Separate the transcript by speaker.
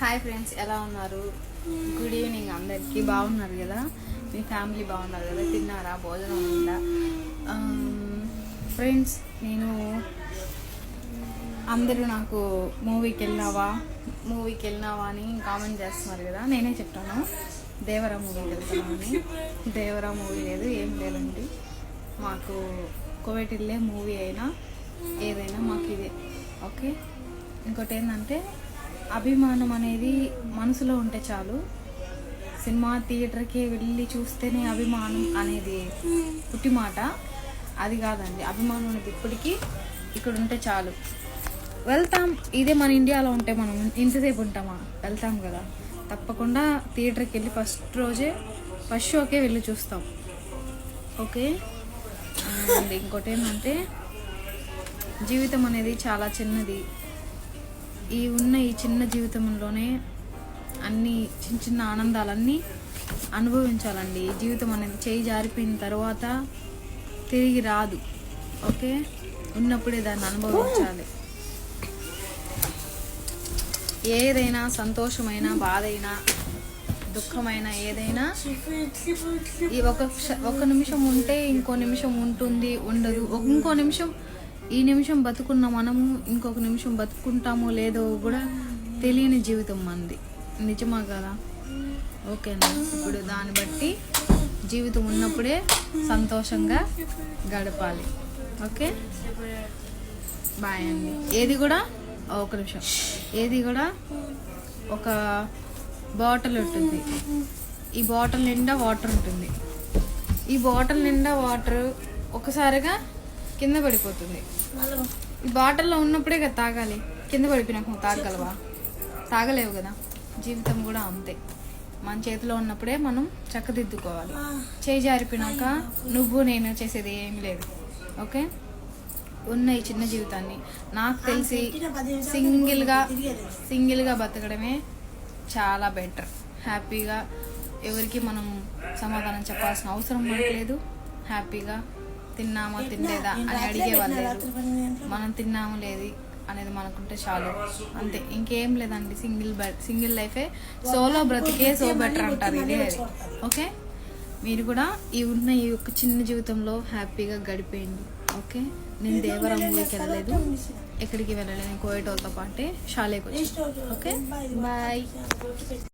Speaker 1: Hi friends ఎలా ఉన్నారు? Good evening అందరికీ. బాగున్నారు కదా? మీ ఫ్యామిలీ బాగున్నారు కదా? తిన్నారా? భోజనం ఉందా ఫ్రెండ్స్ um, నేను అందరూ నాకు మూవీకి వెళ్ళినావా మూవీకి వెళ్ళినావా అని కామెంట్ చేస్తున్నారు కదా? నేనే చెప్తాను. దేవరా మూవీకి వెళ్తామని దేవరా మూవీ లేదు ఏం లేదండి. మాకు కోవిడ్ వెళ్ళే మూవీ అయినా ఏదైనా మాకు ఇదే. ఓకే ఇంకోటి ఏంటంటే అభిమానం అనేది మనసులో ఉంటే చాలు. సినిమా థియేటర్కి వెళ్ళి చూస్తేనే అభిమానం అనేది పుట్టి మాట. అది కాదండి అభిమానం అనేది ఇప్పటికీ ఇక్కడ ఉంటే చాలు. వెళ్తాం ఇదే మన ఇండియాలో ఉంటే మనం ఇంతసేపు ఉంటామా? వెళ్తాం కదా. తప్పకుండా థియేటర్కి వెళ్ళి ఫస్ట్ రోజే ఫస్ట్ షోకే వెళ్ళి చూస్తాం. ఓకే? అండ్ ఇంకోటి ఏంటంటే జీవితం అనేది చాలా చిన్నది. ఈ ఉన్న ఈ చిన్న జీవితంలోనే అన్ని చిన్న చిన్న ఆనందాలన్నీ అనుభవించాలండి. ఈ జీవితం అనేది చేయి జారిపోయిన తర్వాత తిరిగి రాదు. ఓకే? ఉన్నప్పుడే దాన్ని అనుభవించాలి. ఏదైనా సంతోషమైనా బాధైనా దుఃఖమైన ఏదైనా ఈ ఒక ఒక నిమిషం ఉంటే ఇంకో నిమిషం ఉంటుంది ఉండదు. ఇంకో నిమిషం ఈ నిమిషం బతుకున్న మనము ఇంకొక నిమిషం బతుకుంటామో లేదో కూడా తెలియని జీవితం మంది నిజమా కదా? ఓకేనా ఇప్పుడు దాన్ని బట్టి జీవితం ఉన్నప్పుడే సంతోషంగా గడపాలి. ఓకే? బాయ్ అండి. ఏది కూడా ఒక నిమిషం. ఏది కూడా ఒక బాటిల్ ఉంటుంది. ఈ బాటిల్ నిండా వాటర్ ఉంటుంది. ఈ బాటిల్ నిండా వాటర్ ఒకసారిగా కింద పడిపోతుంది. ఈ బాటిల్లో ఉన్నప్పుడే కదా తాగాలి. కింద పడిపోయినాక నువ్వు తాగలవా తాగలేవు కదా. జీవితం కూడా అంతే. మన చేతిలో ఉన్నప్పుడే మనం చక్కదిద్దుకోవాలి. చేయి జారిపోయినాక నువ్వు నేను చేసేది ఏమీ లేదు. ఓకే? ఉన్న ఈ చిన్న జీవితాన్ని. నాకు తెలిసి సింగిల్గా సింగిల్గా బతకడమే చాలా బెటర్. హ్యాపీగా ఎవరికి మనం సమాధానం చెప్పాల్సిన అవసరం లేదు. హ్యాపీగా తిన్నామా తినలేదా అని అడిగేవాళ్ళు లేదు. మనం తిన్నాము లేదు అనేది మనకుంటే చాలు. అంతే ఇంకేం లేదండి సింగిల్ సింగిల్ లైఫే. సోలో బ్రతికే సో బెటర్ అంటారు ఇదే ఓకే? మీరు కూడా ఈ ఉన్న ఈ యొక్క చిన్న జీవితంలో హ్యాపీగా గడిపేయండి. ఓకే? నేను దేవరం మూవీకి వెళ్ళలేదు. ఎక్కడికి వెళ్ళలేదు నేను కోయటోతో పాటే షాలేకి వచ్చి ఓకే? బాయ్